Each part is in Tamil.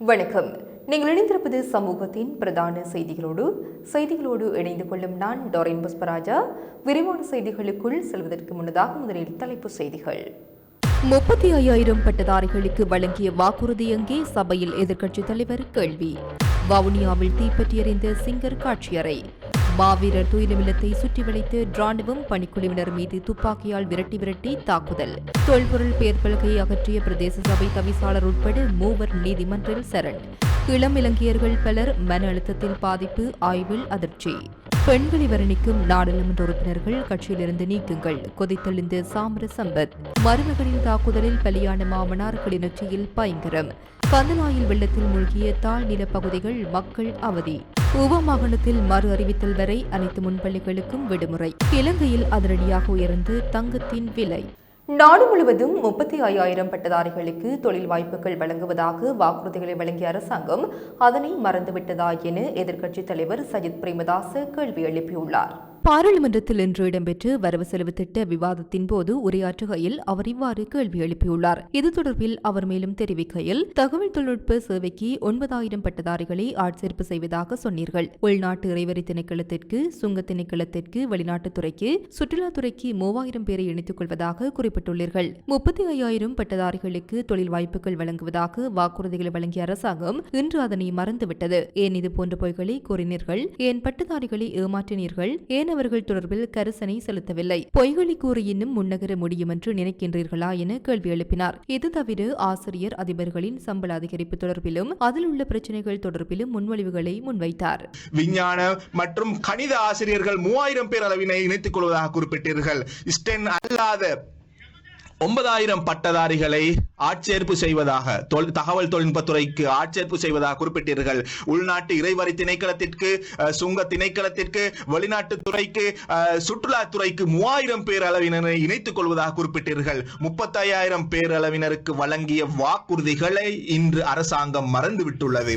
வணக்கம். நீங்கள் இணைந்திருப்பது சமூகத்தின் பிரதான செய்திகளோடு செய்திகளோடு இணைந்து கொள்ளும் நான் டோரின் புஷ்பராஜா. விரிவான செய்திகளுக்குள் செல்வதற்கு முன்னதாக முதலில் தலைப்பு செய்திகள். முப்பத்தி ஐயாயிரம் பட்டதாரிகளுக்கு வழங்கிய வாக்குறுதி எங்கே சபையில் எதிர்க்கட்சித் தலைவர் கேள்வி. வவுனியாவில் தீப்பற்றியறிந்த சிங்கர் காட்சியறை. மாவீரர் துயிலுமில்லத்தை சுற்றி வளைத்து ராணுவம் பணிக்குழுவினர் மீது துப்பாக்கியால் விரட்டி விரட்டி தாக்குதல். தொல்பொருள் பேர்பலகையை அகற்றிய பிரதேச சபை தவிசாளர் உட்பட மூவர் நீதிமன்றில் சரண். இளம் இலங்கையர்கள் பலர் மன அழுத்தத்தில் பாதிப்பு ஆய்வில் அதிர்ச்சி. பெண்களை வர்ணிக்கும் நாடாளுமன்ற உறுப்பினர்கள் கட்சியிலிருந்து நீக்குங்கள் கொதித்தெழுந்த சாமர சம்பத் மருமகளின் தாக்குதலில் பலியான மாமனார் கிளிநொச்சியில் பயங்கரம். கந்தலாயில் வெள்ளத்தில் மூழ்கிய தாழ்நில பகுதிகள் மக்கள் அவதி. உபமாகாணத்தில் மறு அறிவித்தல் வரை அனைத்து முன்பள்ளிகளுக்கும் விடுமுறை. இலங்கையில் அதிரடியாக உயர்ந்து தங்கத்தின் விலை. நாடு முழுவதும் முப்பத்தி ஐயாயிரம் பட்டதாரிகளுக்கு தொழில் வாய்ப்புகள் வழங்குவதாக வாக்குறுதிகளை வழங்கிய அரசாங்கம் அதனை மறந்துவிட்டதா என எதிர்க்கட்சித் தலைவர் சஜித் பிரேமதாச கேள்வி எழுப்பியுள்ளார். பாராளுமன்றத்தில் இன்று இடம்பெற்று வரவு செலவு திட்ட விவாதத்தின் போது உரையாற்றுகையில் அவர் இவ்வாறு கேள்வி எழுப்பியுள்ளார். இது தொடர்பில் அவர் மேலும் தெரிவிக்கையில் தகவல் தொழில்நுட்ப சேவைக்கு ஒன்பதாயிரம் பட்டதாரிகளை ஆட்சேர்ப்பு செய்வதாக சொன்னீர்கள். உள்நாட்டு இறைவரி திணைக்களத்திற்கு சுங்க திணைக்களத்திற்கு வெளிநாட்டுத்துறைக்கு சுற்றுலாத்துறைக்கு மூவாயிரம் பேரை இணைத்துக் கொள்வதாக குறிப்பிட்டுள்ளீர்கள். முப்பத்தி ஐயாயிரம் பட்டதாரிகளுக்கு தொழில் வாய்ப்புகள் வழங்குவதாக வாக்குறுதிகளை வழங்கிய அரசாங்கம் இன்று அதனை மறந்துவிட்டது. ஏன் இது போன்ற பொய்களை கூறினீர்கள்? ஏன் பட்டதாரிகளை ஏமாற்றினீர்கள்? ஏன் அவர்கள் தொடர்பில் கரிசனை செலுத்தவில்லை. பொய்களை கூறி இன்னும் முன்னகர முடியும் என்று நினைக்கின்றீர்களா என கேள்வி எழுப்பினார். இது தவிர ஆசிரியர் அதிபர்களின் சம்பள அதிகரிப்பு தொடர்பிலும் அதில் உள்ள பிரச்சனைகள் தொடர்பிலும் முன்மொழிவுகளை முன்வைத்தார். விஞ்ஞான மற்றும் கணித ஆசிரியர்கள் மூவாயிரம் பேர் அளவினை இணைத்துக் கொள்வதாக குறிப்பிட்டீர்கள். ஸ்டென் அல்லாத ஒன்பதாயிரம் பட்டதாரிகளை ஆட்சேர்ப்பு செய்வதாக தகவல் தொழில்நுட்பத்துறைக்கு ஆட்சேர்ப்பு செய்வதாக குறிப்பிட்டீர்கள். உள்நாட்டு இறைவரி திணைக்களத்திற்கு சுங்க திணைக்களத்திற்கு வெளிநாட்டு துறைக்கு சுற்றுலாத்துறைக்கு மூவாயிரம் பேர் அளவினரை இணைத்துக் கொள்வதாக குறிப்பிட்டீர்கள். முப்பத்தையாயிரம் பேர் அளவினருக்கு வழங்கிய வாக்குறுதிகளை இன்று அரசாங்கம் மறந்துவிட்டுள்ளது.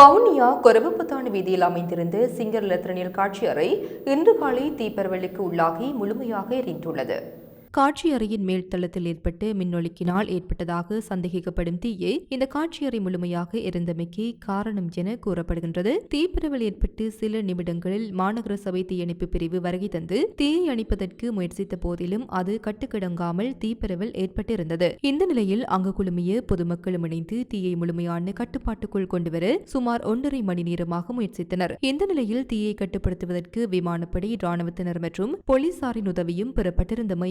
வவுனியா கொரவப்புத்தான வீதியில் அமைந்திருந்த சிங்கர் லத்திரனியல் காட்சியறை இன்று காலை தீப்பரவெளிக்கு உள்ளாகி முழுமையாக எரிந்துள்ளது. காட்சியறையின் மேல் தளத்தில் ஏற்பட்டு மின்னொழுக்கினால் ஏற்பட்டதாக சந்தேகிக்கப்படும் தீயை இந்த காட்சியறை முழுமையாக எரிந்தமைக்கு காரணம் என கூறப்படுகின்றது. தீப்பரவல் ஏற்பட்டு சில நிமிடங்களில் மாநகர சபை தீயணைப்பு பிரிவு வருகை தந்து தீயை அணைப்பதற்கு முயற்சித்த போதிலும் அது கட்டுக்கிடங்காமல் தீப்பரவல் ஏற்பட்டிருந்தது. இந்த நிலையில் அங்கு குழுமிய பொதுமக்களும் இணைந்து தீயை முழுமையான கட்டுப்பாட்டுக்குள் கொண்டுவர சுமார் ஒன்றரை மணி நேரமாக முயற்சித்தனர். இந்த நிலையில் தீயை கட்டுப்படுத்துவதற்கு விமானப்படை ராணுவத்தினர் மற்றும் போலீசாரின் உதவியும் பெறப்பட்டிருந்தமை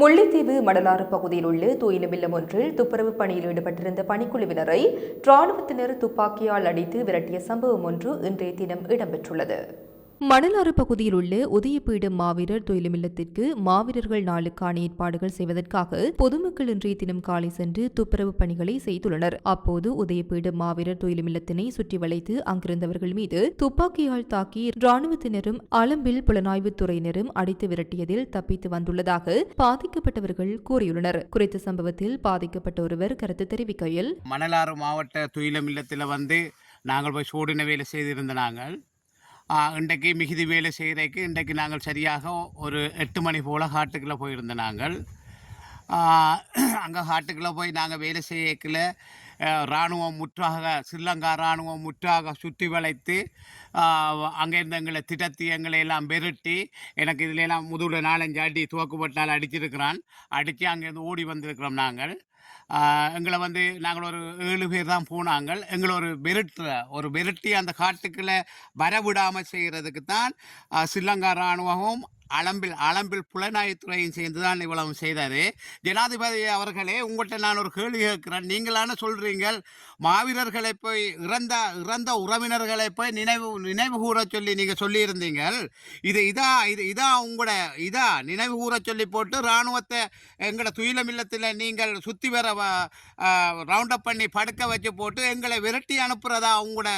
முல்லைத்தீவு மடலாறு பகுதியில் உள்ள தூயிலுமில்லம் ஒன்றில் துப்புரவு பணியில் ஈடுபட்டிருந்த பணிக்குழுவினரை ராணுவத்தினர் துப்பாக்கியால் அடித்து விரட்டிய சம்பவம் ஒன்று இன்றைய தினம் இடம்பெற்றுள்ளது. மணலாறு பகுதியில் உள்ள உதயபீடம் மாவீரர் தொழிலுமில்லத்திற்கு மாவீரர்கள் நாளுக்கான ஏற்பாடுகள் செய்வதற்காக பொதுமக்கள் இன்றைய தினம் காலை சென்று துப்புரவு பணிகளை செய்துள்ளனர். அப்போது உதயபீடம் மாவீரர் தொழிலுமில்லத்தினை சுற்றி வளைத்து அங்கிருந்தவர்கள் மீது துப்பாக்கியால் தாக்கி ராணுவத்தினரும் அளம்பில் புலனாய்வுத் துறையினரும் அடித்து விரட்டியதில் தப்பித்து வந்துள்ளதாக பாதிக்கப்பட்டவர்கள் கூறியுள்ளனர். குறித்த சம்பவத்தில் பாதிக்கப்பட்ட ஒருவர் கருத்து தெரிவிக்கையில் மணலாறு மாவட்ட துயிலம் இல்லத்தில் வந்து நாங்கள் போய் சூடின வேலை செய்திருந்த நாங்கள் இன்றைக்கு மிகுதி வேலை செய்கிறதுக்கு இன்றைக்கு நாங்கள் சரியாக ஒரு எட்டு மணி போல் காட்டுக்குள்ளே போயிருந்தோம் நாங்கள். அங்கே காட்டுக்குள்ளே போய் நாங்கள் வேலை செய்யக்கில் இராணுவம் முற்றாக ஸ்ரீலங்கா இராணுவம் முற்றாக சுற்றி வளைத்து அங்கேருந்து எங்களை திடத்தி எங்களை எல்லாம் பெருட்டி எனக்கு இதுல எல்லாம் நாலஞ்சு அடி துவக்கப்பட்டால் அடிச்சிருக்கிறான். அடித்து அங்கேருந்து ஓடி வந்திருக்கிறோம் நாங்கள். எங்களை வந்து நாங்கள் ஒரு ஏழு பேர் தான் போனாங்க எங்களை ஒரு பெருட்டில் ஒரு பெருட்டி அந்த காட்டுக்குள்ளே வரவிடாமல் செய்கிறதுக்கு தான் ஸ்ரீலங்கா இராணுவமும் அளம்பில் அளம்பில் புலனாய்வுத்துறையும் சேர்ந்து தான் இவ்வளவு செய்தாரு. ஜனாதிபதி அவர்களே உங்கள்கிட்ட நான் ஒரு கேள்வி கேட்கிறேன். நீங்களான சொல்றீங்கள் மாவீரர்களை போய் இறந்த இறந்த உறவினர்களை போய் நினைவு நினைவு கூற சொல்லி நீங்க சொல்லியிருந்தீங்க இது இதா இது இதா உங்களோட இதா? நினைவு கூற சொல்லி போட்டு இராணுவத்தை எங்களோட துயிலம் இல்லத்தில் நீங்கள் சுற்றி வர ரவுண்ட் அப் பண்ணி படுக்க வச்சு போட்டு எங்களை விரட்டி அனுப்புறதா உங்களோட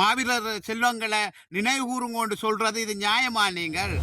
மாவீரர் செல்வங்களை நினைவு கூறுங்கோண்டு சொல்றது இது நியாயமா நீங்கள்?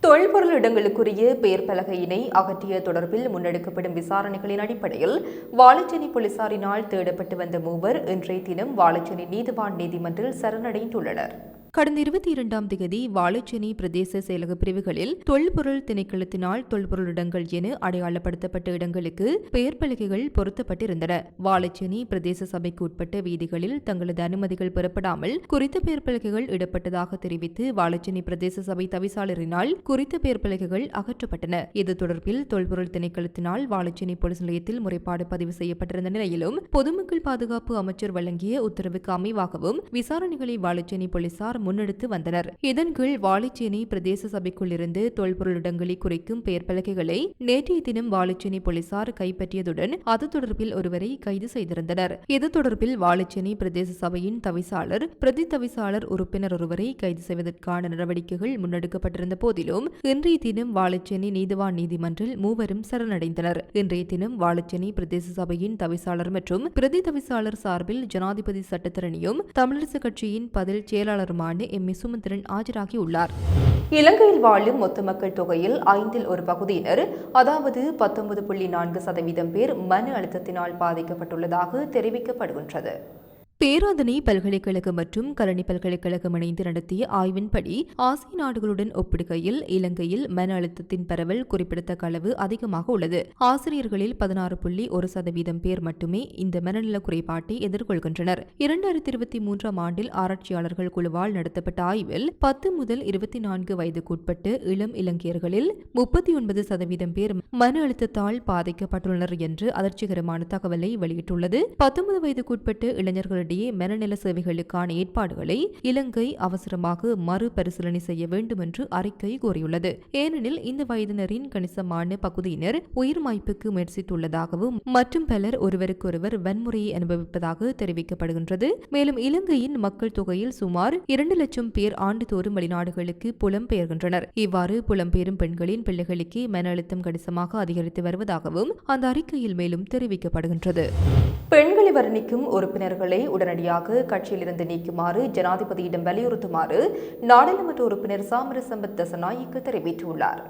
தொல்பொருள் இடங்களுக்குரிய பெயர் பலகையினை அகற்றிய தொடர்பில் முன்னெடுக்கப்படும் விசாரணைகளின் அடிப்படையில் வாழைச்சேனை போலீசாரினால் தேடப்பட்டு வந்த மூவர் இன்றைய தினம் வாழைச்சேனை நீதிவான் நீதிமன்றில் சரணடைந்துள்ளனர். கடந்த இருபத்தி இரண்டாம் தேதி வாழைச்சேனை பிரதேச செயலக பிரிவுகளில் தொல்பொருள் திணைக்களத்தினால் தொல்பொருள் இடங்கள் என அடையாளப்படுத்தப்பட்ட இடங்களுக்கு பெயர் பலகைகள் பொருத்தப்பட்டிருந்தன. வாழைச்சேனை பிரதேச சபைக்கு உட்பட்ட வீதிகளில் தங்களது அனுமதிகள் பெறப்படாமல் குறித்த பெயர் பலகைகள் இடப்பட்டதாக தெரிவித்து வாழைச்சேனை பிரதேச சபை தவிசாளரினால் குறித்த பெயர் பலகைகள் அகற்றப்பட்டன. இது தொடர்பில் தொல்பொருள் திணைக்களத்தினால் வாழைச்சேனை போலீஸ் நிலையத்தில் முறைப்பாடு பதிவு செய்யப்பட்டிருந்த நிலையிலும் பொதுமக்கள் பாதுகாப்பு அமைச்சர் வழங்கிய உத்தரவுக்கு அமைவாகவும் விசாரணைகளை வாழைச்சேனை போலீசார் முன்னெடுத்து வந்தனர். இதன் கீழ் வாழைச்சேனை பிரதேச சபைக்குள்ளிருந்து தொல்பொருளிடங்களை குறைக்கும் பெயர் பலகைகளை நேற்றைய தினம் வாழைச்சேனை போலீசார் கைப்பற்றியதுடன் அது தொடர்பில் ஒருவரை கைது செய்திருந்தனர். இது தொடர்பில் வாழைச்சேனை பிரதேச சபையின் தவிசாளர் பிரதி தவிசாளர் உறுப்பினர் ஒருவரை கைது செய்வதற்கான நடவடிக்கைகள் முன்னெடுக்கப்பட்டிருந்த போதிலும் இன்றைய தினம் வாழைச்சேனை நீதிவான் நீதிமன்றில் மூவரும் சரணடைந்தனர். இன்றைய தினம் வாழைச்சேனை பிரதேச சபையின் தவிசாளர் மற்றும் பிரதி தவிசாளர் சார்பில் ஜனாதிபதி சட்டத்தரணியும் தமிழரசு கட்சியின் பதில் செயலாளருமான எம். ஏ சுமந்திரன் ஆஜராகியுள்ளார். இலங்கையில் வாழும் மொத்த மக்கள் தொகையில் ஐந்தில் ஒரு பகுதியினர் அதாவது பத்தொன்பது புள்ளி நான்கு சதவீதம் பேர் மன அழுத்தத்தினால் பாதிக்கப்பட்டுள்ளதாக தெரிவிக்கப்படுகின்றது. பேராதனை பல்கலைக்கழகம் மற்றும் கலனி பல்கலைக்கழகம் இணைந்து நடத்திய ஆய்வின்படி ஆசிய நாடுகளுடன் ஒப்பிடுகையில் இலங்கையில் மன அழுத்தத்தின் பரவல் குறிப்பிடத்தக்க அளவு அதிகமாக உள்ளது. ஆசிரியர்களில் பதினாறு புள்ளி ஒரு சதவீதம் பேர் மட்டுமே இந்த மனநல குறைபாட்டை எதிர்கொள்கின்றனர். இரண்டாயிரத்தி இருபத்தி மூன்றாம் ஆண்டில் ஆராய்ச்சியாளர்கள் குழுவால் நடத்தப்பட்ட ஆய்வில் பத்து முதல் இருபத்தி நான்கு வயதுக்குட்பட்டு இளம் இலங்கையர்களில் முப்பத்தி ஒன்பது சதவீதம் பேர் மன அழுத்தத்தால் பாதிக்கப்பட்டுள்ளனர் என்று அதிர்ச்சிகரமான தகவலை வெளியிட்டுள்ளது. பத்தொன்பது வயதுக்குட்பட்டு இளைஞர்கள் இளைஞர்களிடையே மனநல சேவைகளுக்கான ஏற்பாடுகளை இலங்கை அவசரமாக மறுபரிசீலனை செய்ய வேண்டும் என்று அறிக்கை கூறியுள்ளது. ஏனெனில் இந்த வயதினரின் கணிசமான பகுதியினர் உயிர் மாய்ப்புக்கு முயற்சித்துள்ளதாகவும் மற்றும் பலர் ஒருவருக்கொருவர் வன்முறையை அனுபவிப்பதாக தெரிவிக்கப்படுகின்றது. மேலும் இலங்கையின் மக்கள் தொகையில் சுமார் இரண்டு லட்சம் பேர் ஆண்டுதோறும் வெளிநாடுகளுக்கு புலம்பெயர்கின்றனர். இவ்வாறு புலம்பெயரும் பெண்களின் பிள்ளைகளுக்கு மன அழுத்தம் கணிசமாக அதிகரித்து வருவதாகவும் அந்த அறிக்கையில் மேலும் தெரிவிக்கப்படுகின்றது. பெண்களை வர்ணிக்கும் உறுப்பினர்களை உடனடியாக கட்சியிலிருந்து நீக்குமாறு ஜனாதிபதியிடம் வலியுறுத்துமாறு நாடாளுமன்ற உறுப்பினர் சாமரசம்பத் தசநாயக்க தெரிவித்துள்ளார்.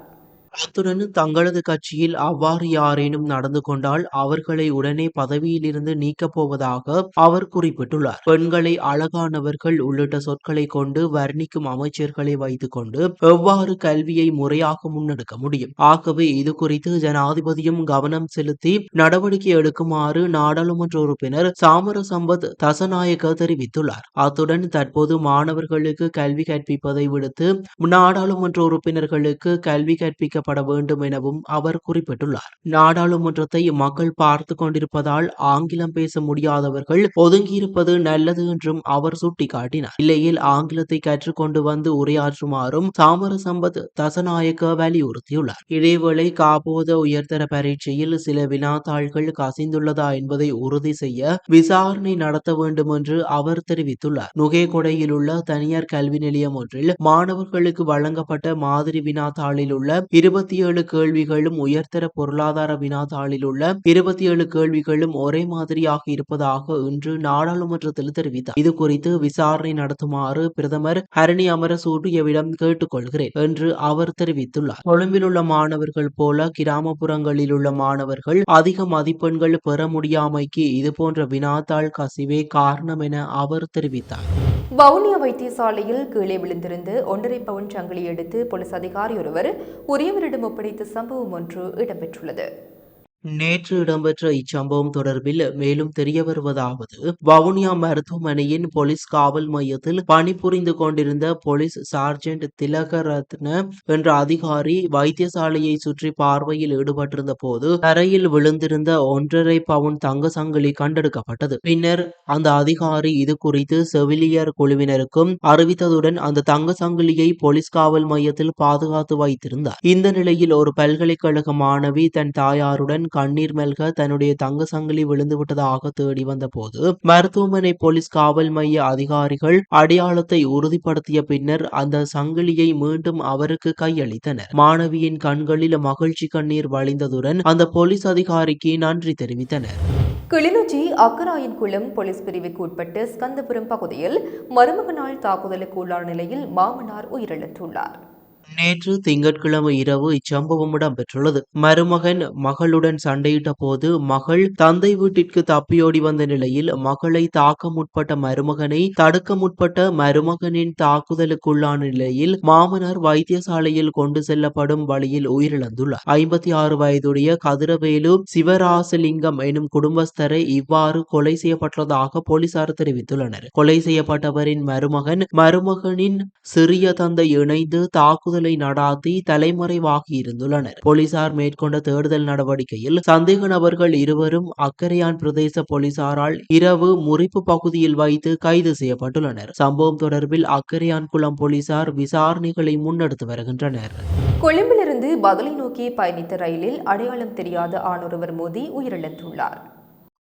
அத்துடன் தங்களது கட்சியில் அவ்வாறு யாரேனும் நடந்து கொண்டால் அவர்களை உடனே பதவியிலிருந்து நீக்கப் போவதாக அவர் குறிப்பிட்டுள்ளார். பெண்களை அழகானவர்கள் உள்ளிட்ட சொற்களை கொண்டு வர்ணிக்கும் அமைச்சர்களை வைத்துக் கொண்டு எவ்வாறு கல்வியை முறையாக முன்னெடுக்க முடியும்? ஆகவே இது குறித்து ஜனாதிபதியும் கவனம் செலுத்தி நடவடிக்கை எடுக்குமாறு நாடாளுமன்ற உறுப்பினர் சாமர சம்பத் தசநாயக்க தெரிவித்துள்ளார். அத்துடன் தற்போது மாணவர்களுக்கு கல்வி கற்பிப்பதை விடுத்து நாடாளுமன்ற உறுப்பினர்களுக்கு கல்வி கற்பிக்க கற்பிக்கப்பட வேண்டும் எனவும் அவர் குறிப்பிட்டுள்ளார். நாடாளுமன்றத்தை மக்கள் பார்த்து கொண்டிருப்பதால் ஆங்கிலம் பேச முடியாதவர்கள் ஒதுங்கியிருப்பது நல்லது என்றும் அவர் சுட்டிக்காட்டினார். இல்லையில் ஆங்கிலத்தை கற்றுக்கொண்டு வந்து உரையாற்றுமாறும் சாமர சம்பத் தசநாயக்க வலியுறுத்தியுள்ளார். இதேவேளை காபோத உயர்தர பரீட்சையில் சில வினாத்தாள்கள் கசிந்துள்ளதா என்பதை உறுதி செய்ய விசாரணை நடத்த வேண்டும் என்று அவர் தெரிவித்துள்ளார். நுகேகொடையில் உள்ள தனியார் கல்வி நிலையம் ஒன்றில் மாணவர்களுக்கு வழங்கப்பட்ட மாதிரி வினாத்தாளில் உள்ள இருபத்தி ஏழு கேள்விகளும் உயர்தர பொருளாதார வினாத்தாளில் உள்ள இருபத்தி ஏழு கேள்விகளும் ஒரே மாதிரியாக இருப்பதாக இன்று நாடாளுமன்றத்தில் தெரிவித்தார். இது குறித்து விசாரணை நடத்துமாறு பிரதமர் ஹரணி அமரசூட்டியவிடம் கேட்டுக்கொள்கிறேன் என்று அவர் தெரிவித்துள்ளார். கொழும்பில் உள்ள மாணவர்கள் போல கிராமப்புறங்களில் உள்ள மாணவர்கள் அதிக மதிப்பெண்கள் பெற முடியாமைக்கு இதுபோன்ற வினாத்தாள் கசிவே காரணம் என அவர் தெரிவித்தார். வவுனியா வைத்தியசாலையில் கீழே விழுந்திருந்து ஒன்றரை பவுன் சங்கிலி எடுத்து போலீஸ் அதிகாரி ஒருவர் உரியவரிடம் ஒப்படைத்த சம்பவம் ஒன்று இடம்பெற்றுள்ளது. நேற்று இடம்பெற்ற இச்சம்பவம் தொடர்பில் மேலும் தெரிய வருவதாவது வவுனியா மருத்துவமனையின் போலீஸ் காவல் மையத்தில் பணிபுரிந்து கொண்டிருந்த போலீஸ் சார்ஜென்ட் திலகரத்ன என்ற அதிகாரி வைத்தியசாலையை சுற்றி பார்வையில் ஈடுபட்டிருந்த போது தரையில் விழுந்திருந்த ஒன்றரை பவுன் தங்க சங்கிலி கண்டெடுக்கப்பட்டது. பின்னர் அந்த அதிகாரி இது குறித்து செவிலியர் குழுவினருக்கும் அறிவித்ததுடன் அந்த தங்க சங்கிலியை போலீஸ் காவல் மையத்தில் பாதுகாத்து வைத்திருந்தார். இந்த நிலையில் ஒரு பல்கலைக்கழக மாணவி தன் தாயாருடன் கண்ணீர் மல்க தன்னுடைய தங்க சங்கிலி விழுந்து விட்டதாக தேடி வந்தபோது மருத்துவமனை போலீஸ் காவல் மைய அதிகாரிகள் அடையாளத்தை உறுதிப்படுத்திய பின்னர் அந்த சங்கிலியை மீண்டும் அவருக்கு கையளித்தனர். மாணவியின் கண்களில் மகிழ்ச்சி கண்ணீர் வழிந்ததுடன் அந்த போலீஸ் அதிகாரிக்கு நன்றி தெரிவித்தனர். கிளிநொச்சி அக்கராயன்குளம் போலீஸ் பிரிவுக்கு உட்பட்ட ஸ்கந்தபுரம் பகுதியில் மருமகனால் தாக்குதலுக்கு உள்ளான நிலையில் மாமனார் உயிரிழந்துள்ளார். நேற்று திங்கட்கிழமை இரவு இச்சம்பவம் இடம்பெற்றுள்ளது மருமகன் மகளுடன் சண்டையிட்ட போது மகள் தந்தை வீட்டிற்கு தப்பியோடி வந்த நிலையில் மகளை தாக்க முற்பட்ட மருமகனை தடுக்க முற்பட்ட மருமகனின் தாக்குதலுக்குள்ளான நிலையில் மாமனார் வைத்தியசாலையில் கொண்டு செல்லப்படும் வழியில் உயிரிழந்துள்ளார். ஐம்பத்தி ஆறு வயதுடைய கதிரவேலு சிவராசலிங்கம் எனும் குடும்பஸ்தரை இவ்வாறு கொலை செய்யப்பட்டதாக போலீசார் தெரிவித்துள்ளனர். கொலை செய்யப்பட்டவரின் மருமகன் மருமகனின் சிறிய தந்தை இணைந்து தாக்குதல் நடாத்தி தலைமறைவாகி இருந்துள்ளனர். போலீசார் மேற்கொண்ட தேடுதல் நடவடிக்கையில் சந்தேக நபர்கள் இருவரும் அக்கரையான் பிரதேச போலீசாரால் இரவு முறிப்பு பகுதியில் வைத்து கைது செய்யப்பட்டுள்ளனர். சம்பவம் தொடர்பில் அக்கரையான் குளம் போலீசார் விசாரணைகளை முன்னெடுத்து வருகின்றனர். கொழும்பிலிருந்து பதிலை நோக்கி பயணித்த ரயிலில் அடையாளம் தெரியாத ஆணொருவர் மோதி உயிரிழந்துள்ளார்.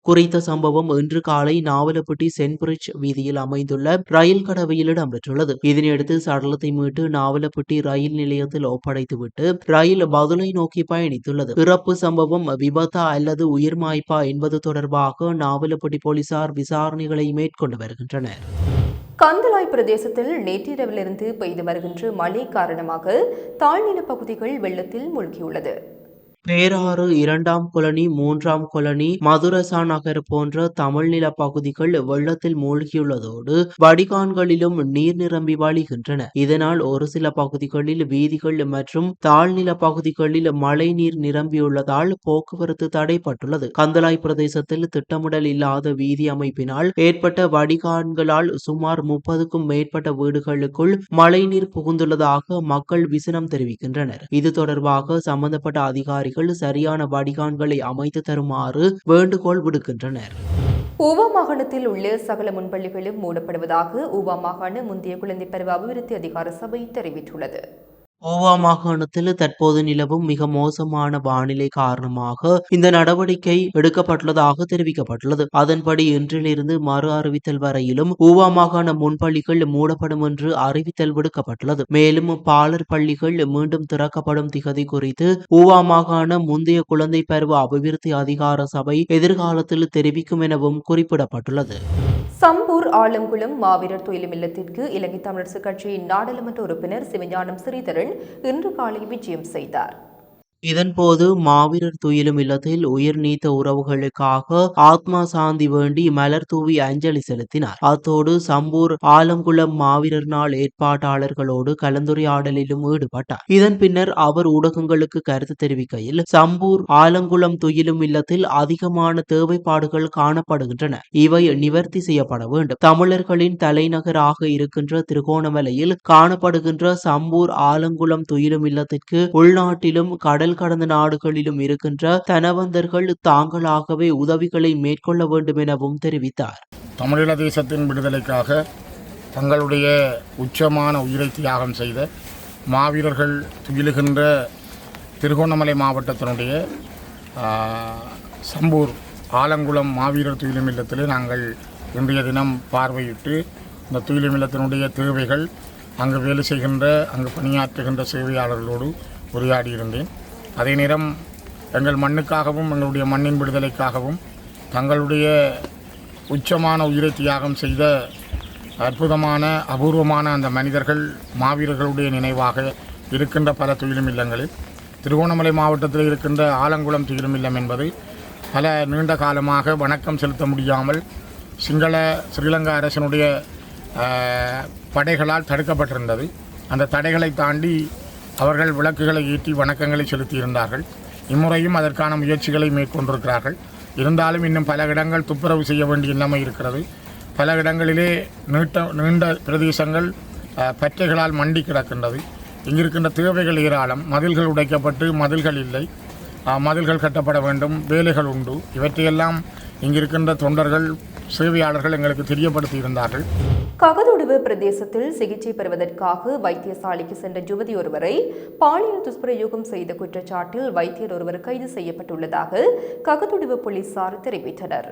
குறித்த சம்பவம் இன்று காலை நாவலப்பட்டி சென்பிரிட்ஜ் வீதியில் அமைந்துள்ள ரயில் கடவையில் இடம்பெற்றுள்ளது. இதனையடுத்து சடலத்தை மீட்டு நாவலப்பட்டி ரயில் நிலையத்தில் ஒப்படைத்துவிட்டு ரயில் பதுளை நோக்கி பயணித்துள்ளது. இறப்பு சம்பவம் விபத்தா அல்லது உயிர் மாய்ப்பா என்பது தொடர்பாக நாவலப்பட்டி போலீசார் விசாரணைகளை மேற்கொண்டு வருகின்றனர். கந்தலாய் பிரதேசத்தில் நேற்றிரவிலிருந்து பெய்து வருகின்ற மழை காரணமாக தாழ்நில பகுதிகள் வெள்ளத்தில் மூழ்கியுள்ளது. பேராறு இரண்டாம் கொலனி மூன்றாம் கொலனி மதுரசா நகர் போன்ற தமிழ்நில பகுதிகள் வெள்ளத்தில் மூழ்கியுள்ளதோடு வடிகான்களிலும் நீர் நிரம்பி வழிகின்றன. இதனால் ஒரு சில பகுதிகளில் வீதிகள் மற்றும் தாழ்நில பகுதிகளில் மழை நீர் நிரம்பியுள்ளதால் போக்குவரத்து தடைப்பட்டுள்ளது. கந்தலாய் பிரதேசத்தில் திட்டமிடல் இல்லாத வீதி அமைப்பினால் ஏற்பட்ட வடிகான்களால் சுமார் முப்பதுக்கும் மேற்பட்ட வீடுகளுக்குள் மழைநீர் புகுந்துள்ளதாக மக்கள் விசனம் தெரிவிக்கின்றனர். இது தொடர்பாக சம்பந்தப்பட்ட அதிகாரிகள் சரியான வடிகான்களை அமைத்து தருமாறு வேண்டுகோள் விடுக்கின்றனர். ஊவா மாகாணத்தில் உள்ள சகல முன்பள்ளிகளும் மூடப்படுவதாக ஊவா மாகாண முந்தைய குழந்தை பருவ அபிவிருத்தி அதிகார சபை தெரிவித்துள்ளது. கோவா மாகாணத்தில் தற்போது நிலவும் மிக மோசமான வானிலை காரணமாக இந்த நடவடிக்கை எடுக்கப்பட்டுள்ளதாக தெரிவிக்கப்பட்டுள்ளது. அதன்படி இன்றிலிருந்து மறு அறிவித்தல் வரையிலும் ஊவா மாகாண முன்பள்ளிகள் மூடப்படும் என்று அறிவித்தல் விடுக்கப்பட்டுள்ளது. மேலும் பாலர் பள்ளிகள் மீண்டும் திறக்கப்படும் திகதி குறித்து ஊவா மாகாண முந்தைய குழந்தை பருவ அபிவிருத்தி அதிகார சபை எதிர்காலத்தில் தெரிவிக்கும் எனவும் குறிப்பிடப்பட்டுள்ளது. சம்பூர் ஆலங்குளம் மாவீரர் துயிலும் இல்லத்திற்கு இலங்கை தமிழரசு கட்சியின் நாடாளுமன்ற உறுப்பினர் சிவஞானம் ஸ்ரீதரன் இன்று காலை விஜயம் செய்தார். இதன்போது மாவீரர் துயிலும் இல்லத்தில் உயிர் நீத்த உறவுகளுக்காக ஆத்மா சாந்தி வேண்டி மலர் தூவி அஞ்சலி செலுத்தினார். அத்தோடு சம்பூர் ஆலங்குளம் மாவீரர் நாள் ஏற்பாட்டாளர்களோடு கலந்துரையாடலிலும் ஈடுபட்டார். இதன் பின்னர் அவர் ஊடகங்களுக்கு கருத்து தெரிவிக்கையில் சம்பூர் ஆலங்குளம் துயிலும் இல்லத்தில் அதிகமான தேவைப்பாடுகள் காணப்படுகின்றன. இவை நிவர்த்தி செய்யப்பட வேண்டும். தமிழர்களின் தலைநகராக இருக்கின்ற திருகோணமலையில் காணப்படுகின்ற சம்பூர் ஆலங்குளம் துயிலும் இல்லத்திற்கு உள்நாட்டிலும் கடல் கடந்த நாடுகளிலும் இருக்கின்ற தனவந்தர்கள் தாங்களாகவே உதவிகளை மேற்கொள்ள வேண்டும் எனவும் தெரிவித்தார். தமிழீழ தேசத்தின் விடுதலைக்காக தங்களுடைய உச்சமான உயிரை தியாகம் செய்த மாவீரர்கள் துயிலுகின்ற திருகோணமலை மாவட்டத்தினுடைய சம்பூர் ஆலங்குளம் மாவீரர் துயிலும் இல்லத்தில் நாங்கள் இன்றைய தினம் பார்வையிட்டு இந்த துயிலும் இல்லத்தினுடைய தேவைகள் அங்கு வேலை செய்கின்ற அங்கு பணியாற்றுகின்ற சேவையாளர்களோடு உரையாடியிருந்தேன். அதே நேரம் எங்கள் மண்ணுக்காகவும் எங்களுடைய மண்ணின் விடுதலைக்காகவும் தங்களுடைய உச்சமான உயிரை தியாகம் செய்த அற்புதமான அபூர்வமான அந்த மனிதர்கள் மாவீரர்களுடைய நினைவாக இருக்கின்ற பல துயிலும் இல்லங்களில் திருகோணமலை மாவட்டத்தில் இருக்கின்ற ஆலங்குளம் துயிலும் இல்லம் என்பது பல நீண்ட காலமாக வணக்கம் செலுத்த முடியாமல் சிங்கள ஸ்ரீலங்கா அரசினுடைய படைகளால் தடுக்கப்பட்டிருந்தது. அந்த தடைகளை தாண்டி அவர்கள் விளக்குகளை ஈட்டி வணக்கங்களை செலுத்தியிருந்தார்கள். இம்முறையும் அதற்கான முயற்சிகளை மேற்கொண்டிருக்கிறார்கள். இருந்தாலும் இன்னும் பல இடங்கள் துப்புரவு செய்ய வேண்டிய நிலைமை இருக்கிறது. பல இடங்களிலே நீட்ட நீண்ட பிரதேசங்கள் பற்றைகளால் மண்டி கிடக்கின்றது. இங்கிருக்கின்ற தேவைகள் ஏராளம். மதில்கள் உடைக்கப்பட்டு மதில்கள் இல்லை. மதில்கள் கட்டப்பட வேண்டும். வேலைகள் உண்டு. இவற்றையெல்லாம் இங்கிருக்கின்ற தொண்டர்கள் சேவையாளர்கள் எங்களுக்கு தெரியப்படுத்தி இருந்தார்கள் ககதொடுவு பிரதேசத்தில் சிகிச்சை பெறுவதற்காக வைத்தியசாலைக்கு சென்ற யுவதி ஒருவரை பாலியல் துஷ்பிரயோகம் செய்த குற்றச்சாட்டில் வைத்தியர் ஒருவர் கைது செய்யப்பட்டுள்ளதாக ககதொடுவு போலீசார் தெரிவித்தனர்.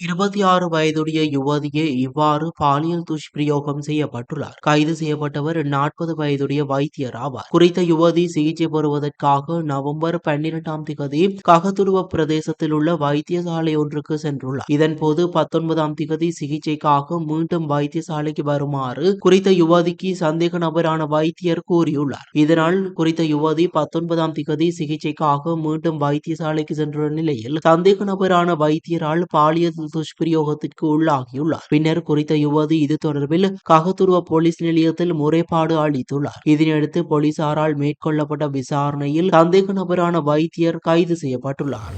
இருபத்தி ஆறு வயதுடைய யுவதியே இவ்வாறு பாலியல் துஷ்பிரயோகம் செய்யப்பட்டுள்ளார். கைது செய்யப்பட்டவர் நாற்பது வயதுடைய வைத்தியர் ஆவார். குறித்த யுவதி சிகிச்சை பெறுவதற்காக நவம்பர் பன்னிரெண்டாம் திகதி ககதுருவ பிரதேசத்தில் உள்ள வைத்தியசாலை ஒன்றுக்கு சென்றுள்ளார். இதன்போது பத்தொன்பதாம் திகதி சிகிச்சைக்காக மீண்டும் வைத்தியசாலைக்கு வருமாறு குறித்த யுவதிக்கு சந்தேக நபரான வைத்தியர் கூறியுள்ளார். இதனால் குறித்த யுவதி பத்தொன்பதாம் திகதி சிகிச்சைக்காக மீண்டும் வைத்தியசாலைக்கு சென்றுள்ள நிலையில் சந்தேக நபரான வைத்தியரால் பாலியல் துஷ்பிரயோகத்திற்கு உள்ளாகியுள்ளார். பின்னர் குறித்த யுவதி இது தொடர்பில் ககத்துருவ போலீஸ் நிலையத்தில் முறைப்பாடு அளித்துள்ளார். இதனையடுத்து போலீசாரால் மேற்கொள்ளப்பட்ட விசாரணையில் சந்தேக நபரான வைத்தியர் கைது செய்யப்பட்டுள்ளார்.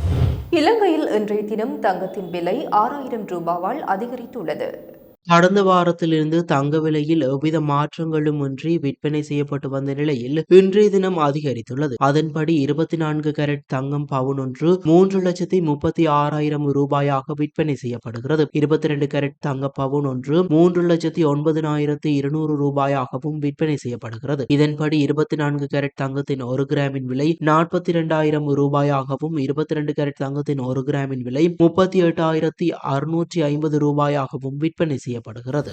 இலங்கையில் இன்றைய தினம் தங்கத்தின் விலை ஆறாயிரம் ரூபாவால் அதிகரித்துள்ளது. கடந்த வாரத்திலிருந்து தங்க விலையில் எவ்வித மாற்றங்களும் இன்றி விற்பனை செய்யப்பட்டு வந்த நிலையில் இன்றைய தினம் அதிகரித்துள்ளது. அதன்படி இருபத்தி நான்கு கேரட் தங்கம் பவுன் ஒன்று மூன்று லட்சத்தி முப்பத்தி ஆறாயிரம் ரூபாயாக விற்பனை செய்யப்படுகிறது. இருபத்தி ரெண்டு கேரட் தங்க பவுன் ஒன்று மூன்று லட்சத்தி ஒன்பதினாயிரத்தி இருநூறு ரூபாயாகவும் விற்பனை செய்யப்படுகிறது. இதன்படி இருபத்தி நான்கு கேரட் தங்கத்தின் ஒரு கிராமின் விலை நாற்பத்தி இரண்டாயிரம் ரூபாயாகவும் இருபத்தி ரெண்டு கேரட் தங்கத்தின் ஒரு கிராமின் விலை முப்பத்தி எட்டாயிரத்தி அறுநூற்றி ஐம்பது ரூபாயாகவும் விற்பனை செய்யப்படுகிறது.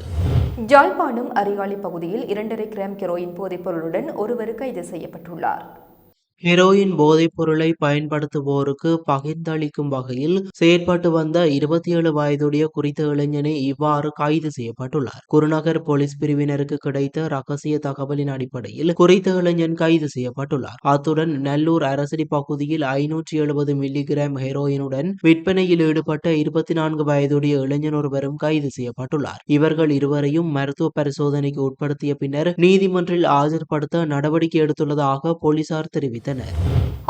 ஜாழ்ப்பாணம் அரியாலை பகுதியில் இரண்டரை கிராம் கெரோயின் போதைப் பொருளுடன் ஒருவர் கைது செய்யப்பட்டுள்ளார். ஹெரோயின் போதைப் பொருளை பயன்படுத்துவோருக்கு பகிர்ந்தளிக்கும் வகையில் செயற்பட்டு வந்த இருபத்தி ஏழு வயதுடைய குறித்த இளைஞனே இவ்வாறு கைது செய்யப்பட்டுள்ளார். குருநகர் போலீஸ் பிரிவினருக்கு கிடைத்த ரகசிய தகவலின் அடிப்படையில் குறித்த இளைஞன் கைது செய்யப்பட்டுள்ளார். அத்துடன் நல்லூர் அரசடி பகுதியில் ஐநூற்றி எழுபது மில்லிகிராம் ஹெரோயினுடன் விற்பனையில் ஈடுபட்ட இருபத்தி நான்கு வயதுடைய இளைஞன் ஒருவரும் கைது செய்யப்பட்டுள்ளார். இவர்கள் இருவரையும் மருத்துவ பரிசோதனைக்கு உட்படுத்திய பின்னர் நீதிமன்றில் ஆஜர்படுத்த நடவடிக்கை எடுத்துள்ளதாக போலீசார் தெரிவித்தனர்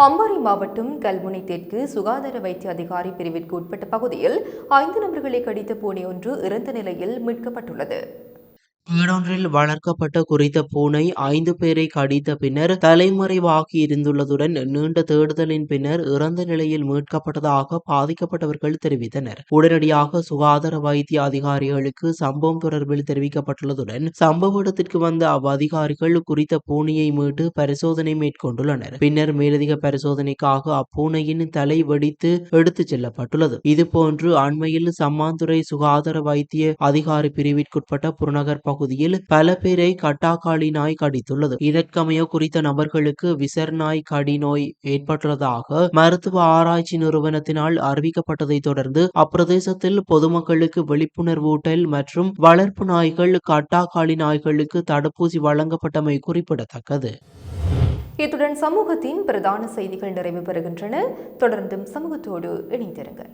அம்பாறை மாவட்டம் கல்முனை தெற்கு சுகாதார வைத்திய அதிகாரி பிரிவிற்கு உட்பட்ட பகுதியில் ஐந்து நபர்களை கடித்த பூனை ஒன்று இறந்த நிலையில் மீட்கப்பட்டுள்ளது. வீடொன்றில் வளர்க்கப்பட்ட குறித்த பூனை ஐந்து பேரை கடித்த பின்னர் தலைமறைவாகி இருந்துள்ளதுடன் நீண்ட தேடுதலின் பின்னர் இறந்த நிலையில் மீட்கப்பட்டதாக பாதிக்கப்பட்டவர்கள் தெரிவித்தனர். உடனடியாக சுகாதார வைத்திய அதிகாரிகளுக்கு சம்பவம் தொடர்பில் தெரிவிக்கப்பட்டுள்ளதுடன் சம்பவ இடத்திற்கு வந்த அவ்வதிகாரிகள் குறித்த பூனையை மீட்டு பரிசோதனை மேற்கொண்டுள்ளனர். பின்னர் மேலதிக பரிசோதனைக்காக அப்பூனையின் தலை வெடித்து எடுத்துச் செல்லப்பட்டுள்ளது. இதுபோன்று அண்மையில் சம்மாந்துறை சுகாதார வைத்திய அதிகாரி பிரிவிற்குட்பட்ட புறநகர் பகுதியில் பல பேரை கட்டாக்காளி நாய் கடித்துள்ளது. இதற்கமைய குறித்த நபர்களுக்கு விசர் நாய் கடி நோய் ஏற்பட்டுள்ளதாக மருத்துவ ஆராய்ச்சி நிறுவனத்தினால் அறிவிக்கப்பட்டதை தொடர்ந்து அப்பிரதேசத்தில் பொதுமக்களுக்கு விழிப்புணர்வூட்டல் மற்றும் வளர்ப்பு நாய்கள் கட்டாக்காளி நாய்களுக்கு தடுப்பூசி வழங்கப்பட்டமை குறிப்பிடத்தக்கது. இத்துடன் சமூகத்தின் பிரதான செய்திகள் நிறைவு பெறுகின்றன. தொடர்ந்தும் சமூகத்தோடு இணைந்திருங்கள்.